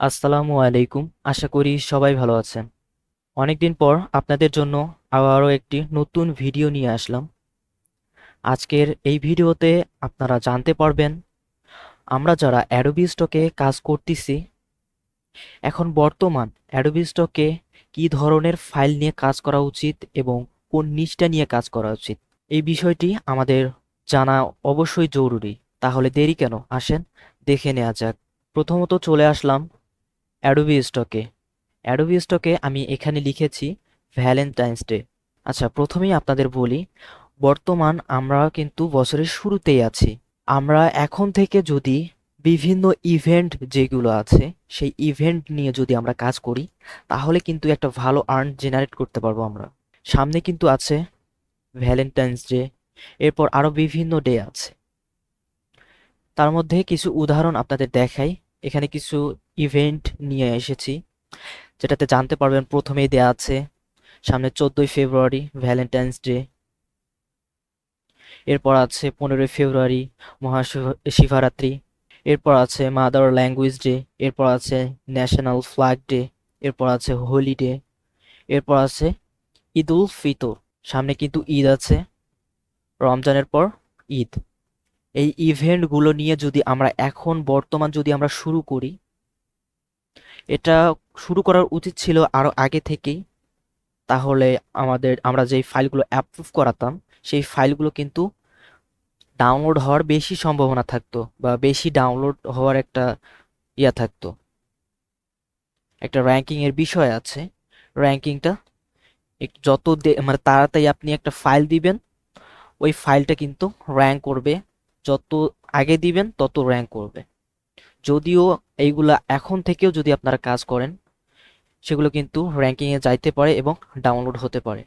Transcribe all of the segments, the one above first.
আসসালামু আলাইকুম। আশা করি সবাই ভালো আছেন। অনেকদিন পর আপনাদের জন্য আবারও একটি নতুন ভিডিও নিয়ে আসলাম। আজকের এই ভিডিওতে আপনারা জানতে পারবেন, আমরা যারা অ্যাডোবি স্টকে কাজ করতেছি, এখন বর্তমান অ্যাডোবি স্টকে কী ধরনের ফাইল নিয়ে কাজ করা উচিত এবং কোন নিচটা নিয়ে কাজ করা উচিত, এই বিষয়টি আমাদের জানা অবশ্যই জরুরি। তাহলে দেরি কেন? আসেন, দেখে নেওয়া যাক। প্রথমত চলে আসলাম অ্যাডোবি স্টকে। অ্যাডোবি স্টকে আমি এখানে লিখেছি ভ্যালেন্টাইন্স ডে আচ্ছা প্রথমেই আপনাদের বলি, বর্তমান আমরা কিন্তু বছরের শুরুতেই আছি। আমরা এখন থেকে যদি বিভিন্ন ইভেন্ট যেগুলো আছে, সেই ইভেন্ট নিয়ে যদি আমরা কাজ করি, তাহলে কিন্তু একটা ভালো আর্ন জেনারেট করতে পারব আমরা। সামনে কিন্তু আছে ভ্যালেন্টাইন্স ডে এরপর আরও বিভিন্ন ডে আছে। তার মধ্যে কিছু উদাহরণ আপনাদের দেখাই। এখানে কিছু ইভেন্ট নিয়ে এসেছি, যেটাতে জানতে পারবেন প্রথমেই দেয়া আছে, সামনে চোদ্দোই ফেব্রুয়ারি ভ্যালেন্টাইন্স ডে এরপর আছে পনেরোই ফেব্রুয়ারি মহাশিবরাত্রি এরপর আছে মাদার ল্যাঙ্গুয়েজ ডে এরপর আছে ন্যাশনাল ফ্ল্যাগ ডে এরপর আছে হোলি ডে এরপর আছে ঈদ উল ফিতর। সামনে কিন্তু ঈদ আছে, রমজানের পর ঈদ। এই ইভেন্টগুলো নিয়ে যদি আমরা এখন বর্তমান যদি আমরা শুরু করি, এটা শুরু করার উচিত ছিল আরও আগে থেকেই। তাহলে আমাদের, আমরা যেই ফাইলগুলো অ্যাপ্রুভ করাতাম, সেই ফাইলগুলো কিন্তু ডাউনলোড হওয়ার বেশি সম্ভাবনা থাকতো বা বেশি ডাউনলোড হওয়ার একটা ইয়া থাকতো। একটা র্যাঙ্কিংয়ের বিষয় আছে। র্যাঙ্কিংটা যত মানে তাড়াতাড়ি আপনি একটা ফাইল দিবেন, ওই ফাইলটা কিন্তু র্যাঙ্ক করবে যত আগে দিবেন, তত র্যাঙ্ক করবে। যদিও এইগুলা এখন থেকেও যদি আপনারা কাজ করেন, সেগুলো কিন্তু র্যাঙ্কিংয়ে যাইতে পারে এবং ডাউনলোড হতে পারে।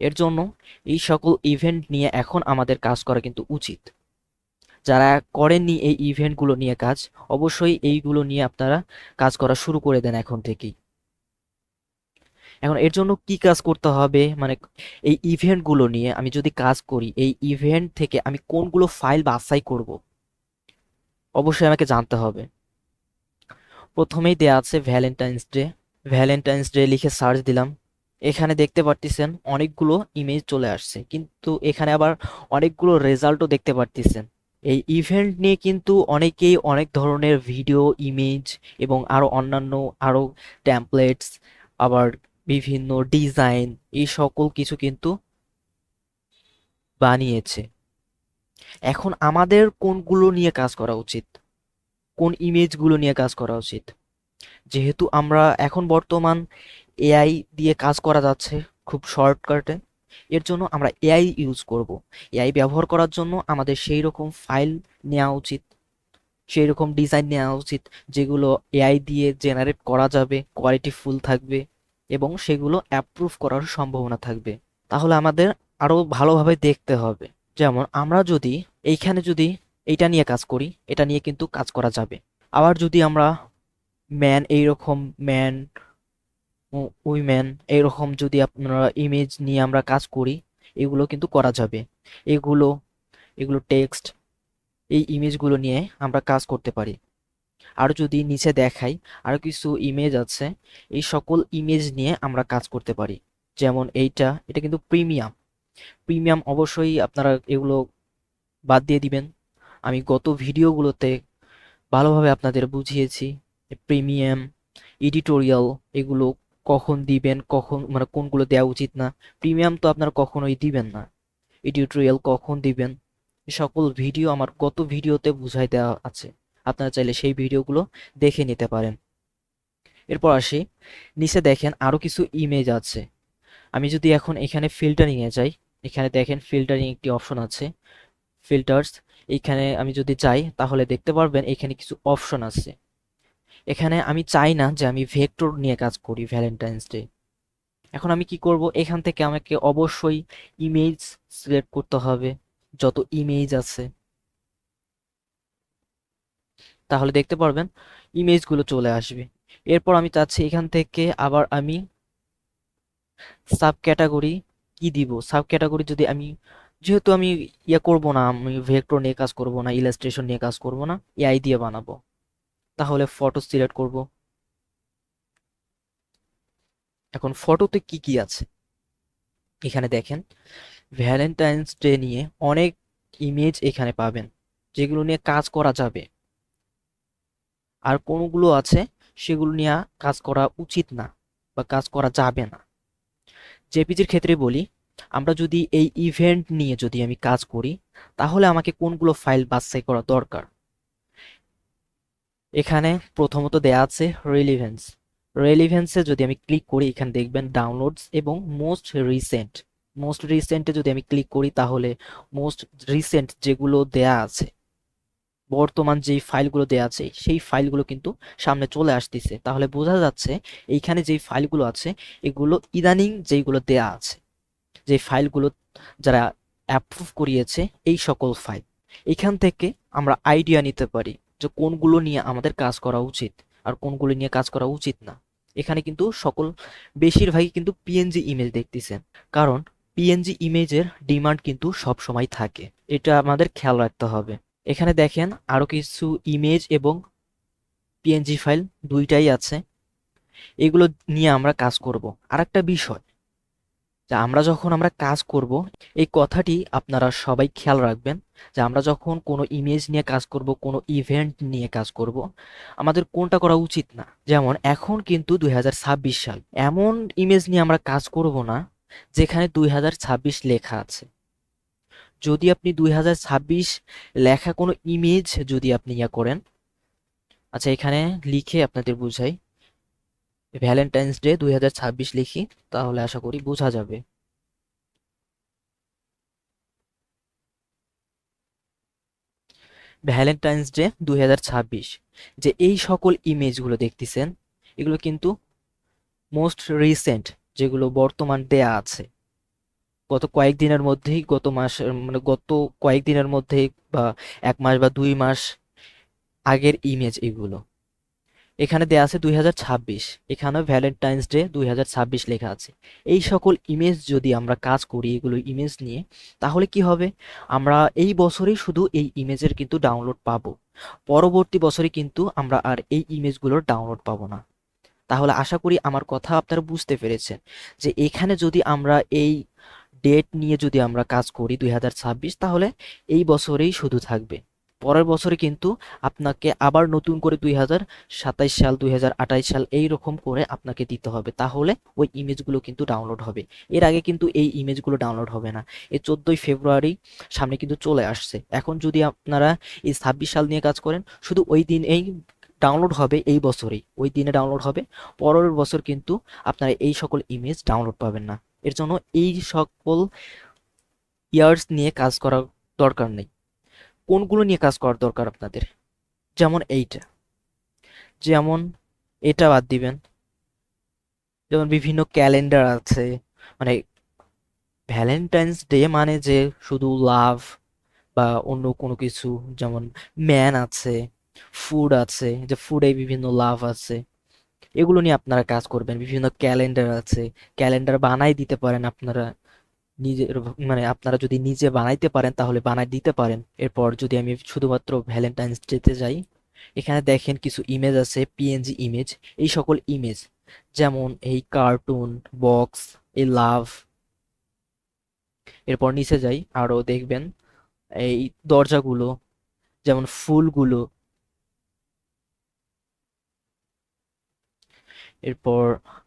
এর জন্য এই সকল ইভেন্ট নিয়ে এখন আমাদের কাজ করা কিন্তু উচিত। যারা করেননি এই ইভেন্টগুলো নিয়ে কাজ, অবশ্যই এইগুলো নিয়ে আপনারা কাজ করা শুরু করে দেন এখন থেকেই। এখন এর জন্য কি কাজ করতে হবে? মানে এই ইভেন্টগুলো নিয়ে আমি যদি কাজ করি, এই ইভেন্ট থেকে আমি কোনগুলো ফাইল বাছাই করব? অবশ্যই আমাকে জানতে হবে। প্রথমেই দেয়া আছে ভ্যালেন্টাইন্স ডে ভ্যালেন্টাইন্স ডে লিখে সার্চ দিলাম। এখানে দেখতে পারতেছেন অনেকগুলো ইমেজ চলে আসছে। কিন্তু এখানে আবার অনেকগুলো রেজাল্টও দেখতে পারতেছেন। এই ইভেন্ট নিয়ে কিন্তু অনেকেই অনেক ধরনের ভিডিও ইমেজ এবং আরও অন্যান্য আরও ট্যাম্পলেটস আবার বিভিন্ন ডিজাইন, এই সকল কিছু কিন্তু বানিয়েছে। এখন আমাদের কোনগুলো নিয়ে কাজ করা উচিত? কোন ইমেজগুলো নিয়ে কাজ করা উচিত? যেহেতু আমরা এখন বর্তমান এআই দিয়ে কাজ করা যাচ্ছে খুব শর্টকাটে, এর জন্য আমরা এআই ইউজ করব। এআই ব্যবহার করার জন্য আমাদের সেই রকম ফাইল নেওয়া উচিত সেই রকম ডিজাইন নেওয়া উচিত, যেগুলো এআই দিয়ে জেনারেট করা যাবে কোয়ালিটি ফুল থাকবে। এবং সেগুলো অ্যাপ্রুভ করার সম্ভাবনা থাকবে। তাহলে আমাদের আরও ভালোভাবে দেখতে হবে। যেমন আমরা যদি এইখানে যদি এইটা নিয়ে কাজ করি, এটা নিয়ে কিন্তু কাজ করা যাবে। আবার যদি আমরা ম্যান এইরকম ম্যান উইমেন এইরকম যদি আপনারা ইমেজ নিয়ে আমরা কাজ করি, এগুলো কিন্তু করা যাবে। এগুলো এগুলো টেক্সট এই ইমেজগুলো নিয়ে আমরা কাজ করতে পারি। আর যদি নিচে দেখাই, আরও কিছু ইমেজ আছে। এই সকল ইমেজ নিয়ে আমরা কাজ করতে পারি। যেমন এইটা, এটা কিন্তু প্রিমিয়াম প্রিমিয়াম অবশ্যই আপনারা এগুলো বাদ দিয়ে দিবেন। আমি গত ভিডিওগুলোতে ভালোভাবে আপনাদের বুঝিয়েছি প্রিমিয়াম এডিটোরিয়াল এগুলো কখন দিবেন, কখন মানে কোনগুলো দেওয়া উচিত না। প্রিমিয়াম তো আপনারা কখনোই দিবেন না। এডিটোরিয়াল কখন দিবেন? সকল ভিডিও আমার গত ভিডিওতে বুঝাই দেওয়া আছে। আপনারা চাইলে সেই ভিডিওগুলো দেখে নিতে পারেন। এরপর আসি। নিচে দেখেন আরও কিছু ইমেজ আছে। আমি যদি এখন এখানে ফিল্টারিংয়ে যাই, এখানে দেখেন ফিল্টারিং একটি অপশন আছে। ফিল্টার্স এখানে আমি যদি যাই তাহলে দেখতে পারবেন এখানে কিছু অপশন আছে। এখানে আমি চাই না যে আমি ভেক্টর নিয়ে কাজ করি ভ্যালেন্টাইন্স ডে এখন আমি কি করব? এখান থেকে আমাকে অবশ্যই ইমেজ সিলেক্ট করতে হবে। যত ইমেজ আছে তাহলে দেখতে পারবেন ইমেজগুলো চলে আসবে। এরপর আমি চাচ্ছি এখান থেকে আবার আমি সাব ক্যাটাগরি কি দিব? সাব ক্যাটাগরি যদি আমি, যেহেতু আমি ইয়ে করব না, আমি ভেক্টর নিয়ে কাজ করব না ইলাস্ট্রেশন নিয়ে কাজ করব না এআই দিয়ে বানাবো। তাহলে ফটো সিলেক্ট করব। এখন ফটোতে কি কি আছে? এখানে দেখেন ভ্যালেন্টাইন্স ডে নিয়ে অনেক ইমেজ এখানে পাবেন, যেগুলো নিয়ে কাজ করা যাবে। আর কোনগুলো আছে সেগুলো নিয়ে কাজ করা উচিত না বা কাজ করা যাবে না। জেপিজির ক্ষেত্রে বলি, আমরা যদি এই ইভেন্ট নিয়ে যদি আমি কাজ করি, তাহলে আমাকে কোনগুলো ফাইল বাছাই করা দরকার? এখানে প্রথমত দেয়া আছে রেলিভেন্স রেলিভেন্সে যদি আমি ক্লিক করি, এখানে দেখবেন ডাউনলোডস এবং মোস্ট রিসেন্ট মোস্ট রিসেন্টে যদি আমি ক্লিক করি, তাহলে মোস্ট রিসেন্ট যেগুলো দেয়া আছে বর্তমান যেই ফাইলগুলো দেয়া আছে, সেই ফাইলগুলো কিন্তু সামনে চলে আসতেছে। তাহলে বোঝা যাচ্ছে এইখানে যেই ফাইলগুলো আছে, এগুলো ইদানিং যেইগুলো দেয়া আছে, যে ফাইলগুলো যারা অ্যাপ্রুভ করিয়েছে এই সকল ফাইল, এখান থেকে আমরা আইডিয়া নিতে পারি যে কোনগুলো নিয়ে আমাদের কাজ করা উচিত আর কোনগুলো নিয়ে কাজ করা উচিত না। এখানে কিন্তু সকল, বেশিরভাগই কিন্তু পিএনজি ইমেজ দেখতেছেন, কারণ পিএনজি ইমেজের ডিমান্ড কিন্তু সব সময় থাকে। এটা আমাদের খেয়াল রাখতে হবে। এখানে দেখেন আরও কিছু ইমেজ এবং পিএনজি ফাইল দুইটাই আছে। এগুলো নিয়ে আমরা কাজ করব। আর একটা বিষয়, যে আমরা যখন আমরা কাজ করব, এই কথাটি আপনারা সবাই খেয়াল রাখবেন, যে আমরা যখন কোনো ইমেজ নিয়ে কাজ করব, কোনো ইভেন্ট নিয়ে কাজ করব, আমাদের কোনটা করা উচিত না। যেমন এখন কিন্তু দুই হাজার ছাব্বিশ সাল, এমন ইমেজ নিয়ে আমরা কাজ করব না, যেখানে দুই হাজার ছাব্বিশ লেখা আছে। যদি আপনি দুই হাজার ছাব্বিশ লেখা কোনো ইমেজ যদি আপনি ইয়া করেন আচ্ছা এখানে লিখে আপনাদের বুঝাই। ভ্যালেন্টাইন্স ডে দুই হাজার ছাব্বিশ লিখি, তাহলে আশা করি বোঝা যাবে। ভ্যালেন্টাইন্স ডে দুই হাজার ছাব্বিশ, যে এই সকল ইমেজগুলো দেখতেছেন, এগুলো কিন্তু মোস্ট রিসেন্ট যেগুলো বর্তমান দেয়া আছে। গত কয়েকদিনের মধ্যেই, গত মাস মানে গত কয়েকদিনের মধ্যেই বা এক মাস বা দুই মাস আগের ইমেজ এগুলো। এখানে দেয়া আছে দুই এখানে ভ্যালেন্টাইন্স ডে দুই হাজার ছাব্বিশ লেখা আছে। এই সকল ইমেজ যদি আমরা কাজ করি, এগুলো ইমেজ নিয়ে, তাহলে কি হবে? আমরা এই বছরেই শুধু এই ইমেজের কিন্তু ডাউনলোড পাবো। পরবর্তী বছরে কিন্তু আমরা আর এই ইমেজগুলোর ডাউনলোড পাবো না। তাহলে আশা করি আমার কথা আপনারা বুঝতে পেরেছেন যে এখানে যদি আমরা এই ডেট নিয়ে যদি আমরা কাজ করি দুই হাজার ছাব্বিশ, তাহলে এই বছরেই শুধু থাকবে। পরের বছরে কিন্তু আপনাকে আবার নতুন করে দুই হাজার সাতাইশ সাল, দুই হাজার আঠাইশ সাল এই রকম করে আপনাকে দিতে হবে। তাহলে ওই ইমেজগুলো কিন্তু ডাউনলোড হবে। এর আগে কিন্তু এই ইমেজগুলো ডাউনলোড হবে না। এই চোদ্দোই ফেব্রুয়ারি সামনে কিন্তু চলে আসছে। এখন যদি আপনারা এই ছাব্বিশ সাল নিয়ে কাজ করেন, শুধু ওই দিন এই ডাউনলোড হবে এই বছরেই। ওই দিনে ডাউনলোড হবে। পরের বছর কিন্তু আপনারা এই সকল ইমেজ ডাউনলোড পাবেন না। এর জন্য এই সকল ইয়ার্স নিয়ে কাজ করার দরকার নেই। কোনগুলো নিয়ে কাজ করার দরকার আপনাদের? যেমন এইটা। যেমন এটা বাদ দিবেন। যেমন বিভিন্ন ক্যালেন্ডার আছে। মানে ভ্যালেন্টাইন্স ডে মানে যে শুধু লাভ বা অন্য কোনো কিছু। যেমন ম্যান আছে, ফুড আছে, যে ফুডে বিভিন্ন লাভ আছে। এগুলো নিয়ে আপনারা কাজ করবেন। বিভিন্ন ক্যালেন্ডার আছে। ক্যালেন্ডার বানাই দিতে পারেন আপনারা। নিজের মানে আপনারা যদি নিজে বানাইতে পারেন তাহলে বানাই দিতে পারেন। এরপর যদি আমি শুধুমাত্র ভ্যালেন্টাইন্স ডেতে যাই, এখানে দেখেন কিছু ইমেজ আছে পিএনজি ইমেজ এই সকল ইমেজ যেমন এই কার্টুন বক্স এই লাভ এরপর নিচে যাই আরও দেখবেন। এই দরজাগুলো, যেমন ফুলগুলো এরপর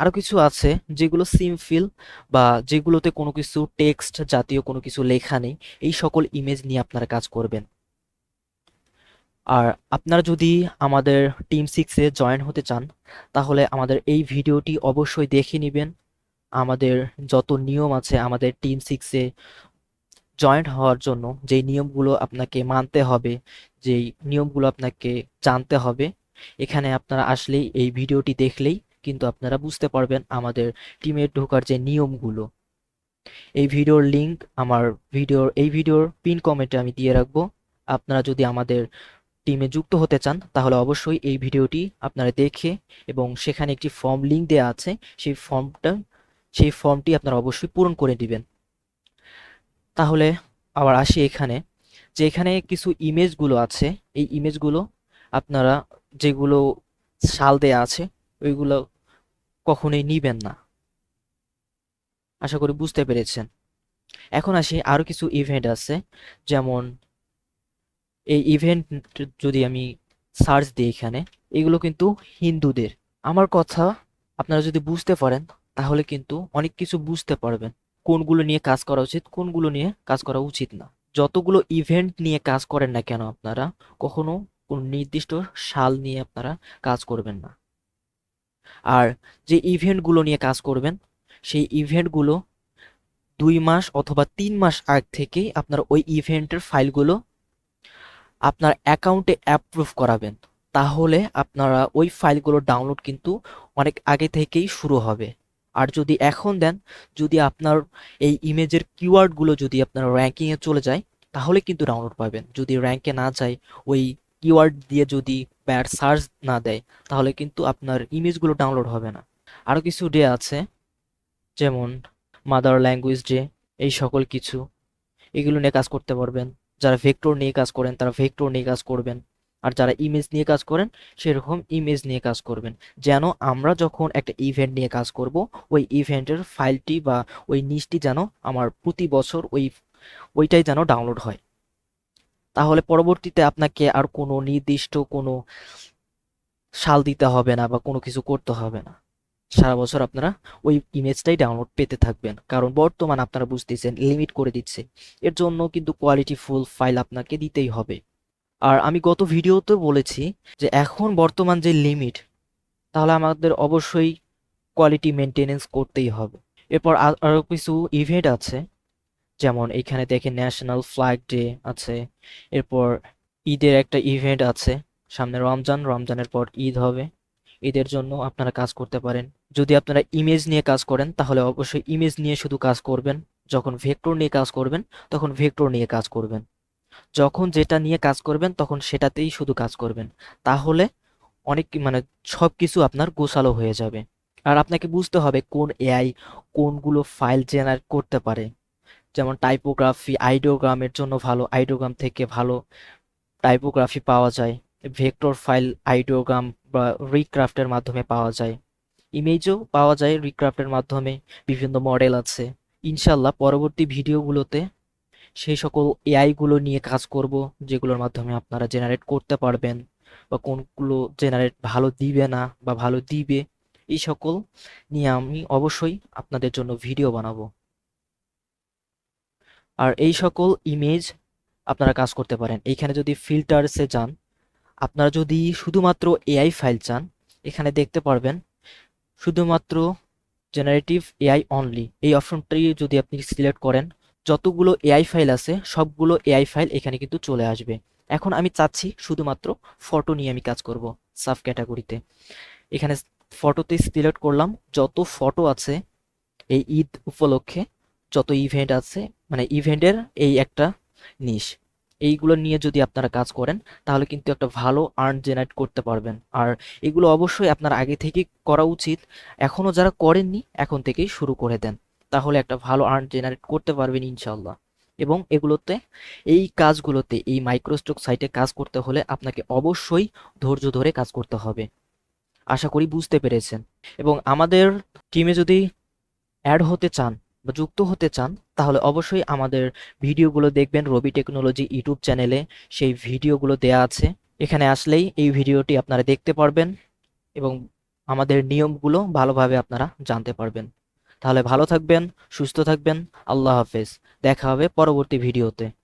আরও কিছু আছে যেগুলো সিম্পল বা যেগুলোতে কোনো কিছু টেক্সট জাতীয় কোনো কিছু লেখা নেই, এই সকল ইমেজ নিয়ে আপনারা কাজ করবেন। আর আপনারা যদি আমাদের টিম সিক্সে জয়েন হতে চান, তাহলে আমাদের এই ভিডিওটি অবশ্যই দেখে নেবেন। আমাদের যত নিয়ম আছে আমাদের টিম সিক্সে জয়েন্ট হওয়ার জন্য, যেই নিয়মগুলো আপনাকে মানতে হবে, যেই নিয়মগুলো আপনাকে জানতে হবে, এখানে আপনারা আসলেই এই ভিডিওটি দেখলেই কিন্তু আপনারা বুঝতে পারবেন আমাদের টিমে ঢোকার যে নিয়মগুলো। এই ভিডিওর লিংক আমার ভিডিওর এই ভিডিওর পিন কমেন্টে আমি দিয়ে রাখব। আপনারা যদি আমাদের টিমে যুক্ত হতে চান, তাহলে অবশ্যই এই ভিডিওটি আপনারা দেখে এবং সেখানে একটি ফর্ম লিঙ্ক দেওয়া আছে, সেই ফর্মটা সেই ফর্মটি আপনারা অবশ্যই পূরণ করে দিবেন। তাহলে আবার আসি এখানে, যে এখানে কিছু ইমেজগুলো আছে, এই ইমেজগুলো আপনারা যেগুলো সাল দেয়া আছে, ওইগুলো কখনোই নিবেন না। আশা করি বুঝতে পেরেছেন। এখন আসি আরও কিছু ইভেন্ট আছে। যেমন এই ইভেন্ট যদি আমি সার্চ দিই এখানে, এগুলো কিন্তু হিন্দুদের। আমার কথা আপনারা যদি বুঝতে পারেন, তাহলে কিন্তু অনেক কিছু বুঝতে পারবেন। কোনগুলো নিয়ে কাজ করা উচিত, কোনগুলো নিয়ে কাজ করা উচিত না। যতগুলো ইভেন্ট নিয়ে কাজ করেন না কেন আপনারা, কখনো কোন নির্দিষ্ট সাল নিয়ে আপনারা কাজ করবেন না। আর যে ইভেন্টগুলো নিয়ে কাজ করবেন, সেই ইভেন্টগুলো দুই মাস অথবা তিন মাস আগ থেকেই আপনার ওই ইভেন্টের ফাইলগুলো আপনার অ্যাকাউন্টে অ্যাপ্রুভ করাবেন। তাহলে আপনারা ওই ফাইলগুলো ডাউনলোড কিন্তু অনেক আগে থেকেই শুরু হবে। আর যদি এখন দেন, যদি আপনার এই ইমেজের কিওয়ার্ডগুলো যদি আপনার র্যাঙ্কিংয়ে চলে যায়, তাহলে কিন্তু ডাউনলোড পাবেন। যদি র্যাঙ্কে না যায়, ওই কিওয়ার্ড দিয়ে যদি ব্যাড সার্চ না দেয়, তাহলে কিন্তু আপনার ইমেজগুলো ডাউনলোড হবে না। আরও কিছু ডে আছে, যেমন মাদার ল্যাঙ্গুয়েজ ডে এই সকল কিছু, এগুলো নিয়ে কাজ করতে পারবেন। যারা ভেক্টর নিয়ে কাজ করেন, তারা ভেক্টর নিয়ে কাজ করবেন। আর যারা ইমেজ নিয়ে কাজ করেন, সেরকম ইমেজ নিয়ে কাজ করবেন। যেন আমরা যখন একটা ইভেন্ট নিয়ে কাজ করব, ওই ইভেন্টের ফাইলটি বা ওই নিচটি যেন আমার প্রতি বছর ওই, ওইটাই যেন ডাউনলোড হয়। তাহলে পরবর্তীতে আপনাকে আর কোনো নির্দিষ্ট কোনো সাল দিতে হবে না বা কোনো কিছু করতে হবে না। সারা বছর আপনারা ওই ইমেজটাই ডাউনলোড পেতে থাকবেন। কারণ বর্তমান আপনারা বুঝতেছেন লিমিট করে দিচ্ছে। এর জন্য কিন্তু কোয়ালিটি ফুল ফাইল আপনাকে দিতেই হবে। আর আমি গত ভিডিওতে বলেছি যে এখন বর্তমান যে লিমিট তাহলে আমাদের অবশ্যই কোয়ালিটি মেনটেনেন্স করতেই হবে। এরপর আর- আরও কিছু ইভেন্ট আছে। যেমন এখানে দেখে ন্যাশনাল ফ্ল্যাগ ডে আছে, এরপর ঈদের একটা ইভেন্ট আছে, সামনে রমজান, রমজানের পর ঈদ হবে ঈদের জন্য আপনারা কাজ করতে পারেন। যদি আপনারা ইমেজ নিয়ে কাজ করেন, তাহলে অবশ্যই ইমেজ নিয়ে শুধু কাজ করবেন, যখন ভেক্টর নিয়ে কাজ করবেন, তখন ভেক্টর নিয়ে কাজ করবেন। যখন যেটা নিয়ে কাজ করবেন, তখন সেটাতেই শুধু কাজ করবেন। তাহলে অনেক মানে সব কিছু আপনার গোছালো হয়ে যাবে। আর আপনাকে বুঝতে হবে কোন এআই কোনগুলো ফাইল জেনারেট করতে পারে। যেমন টাইপোগ্রাফি আইডিওগ্রামের জন্য ভালো আইডিওগ্রাম থেকে ভালো টাইপোগ্রাফি পাওয়া যায়। ভেক্টর ফাইল আইডিওগ্রাম বা রিক্রাফটের মাধ্যমে পাওয়া যায়। ইমেজও পাওয়া যায় রিক্রাফটের মাধ্যমে, বিভিন্ন মডেল আছে। ইনশাল্লাহ পরবর্তী ভিডিওগুলোতে সেই সকল এআইগুলো নিয়ে কাজ করব, যেগুলোর মাধ্যমে আপনারা জেনারেট করতে পারবেন বা কোনগুলো জেনারেট ভালো দিবে না বা ভালো দিবে, এই সকল নিয়ে আমি অবশ্যই আপনাদের জন্য ভিডিও বানাবো। আর এই সকল ইমেজ আপনারা কাজ করতে পারেন। এইখানে যদি ফিল্টারসে যান, আপনারা যদি শুধুমাত্র এআই ফাইল চান, এখানে দেখতে পারবেন শুধুমাত্র জেনারেটিভ এআই অনলি এই অপশনটি যদি আপনি সিলেক্ট করেন, যতগুলো এআই ফাইল আছে, সবগুলো এআই ফাইল এখানে কিন্তু চলে আসবে। এখন আমি চাচ্ছি শুধুমাত্র ফটো নিয়ে আমি কাজ করব সাব ক্যাটাগরিতে এখানে ফটোতে সিলেক্ট করলাম, যত ফটো আছে এই ঈদ উপলক্ষে যত ইভেন্ট আছে মানে ইভেন্টের এই একটা নিশ এইগুলো নিয়ে যদি আপনারা কাজ করেন, তাহলে কিন্তু একটা ভালো আর্ন জেনারেট করতে পারবেন। আর এগুলো অবশ্যই আপনার আগে থেকে করা উচিত এখনও যারা করেননি, এখন থেকেই শুরু করে দেন। তাহলে একটা ভালো আর্ন জেনারেট করতে পারবেন ইনশাল্লাহ এবং এগুলোতে, এই কাজগুলোতে, এই মাইক্রোস্টক সাইটে কাজ করতে হলে আপনাকে অবশ্যই ধৈর্য ধরে কাজ করতে হবে। আশা করি বুঝতে পেরেছেন। এবং আমাদের টিমে যদি অ্যাড হতে চান যুক্ত হতে চান, তাহলে অবশ্যই আমাদের ভিডিওগুলো দেখবেন রবি টেকনোলজি ইউটিউব চ্যানেলে। সেই ভিডিওগুলো দেয়া আছে। এখানে আসলেই এই ভিডিওটি আপনারা দেখতে পারবেন এবং আমাদের নিয়মগুলো ভালোভাবে আপনারা জানতে পারবেন। তাহলে ভালো থাকবেন, সুস্থ থাকবেন, আল্লাহ হাফেজ। দেখা হবে পরবর্তী ভিডিওতে।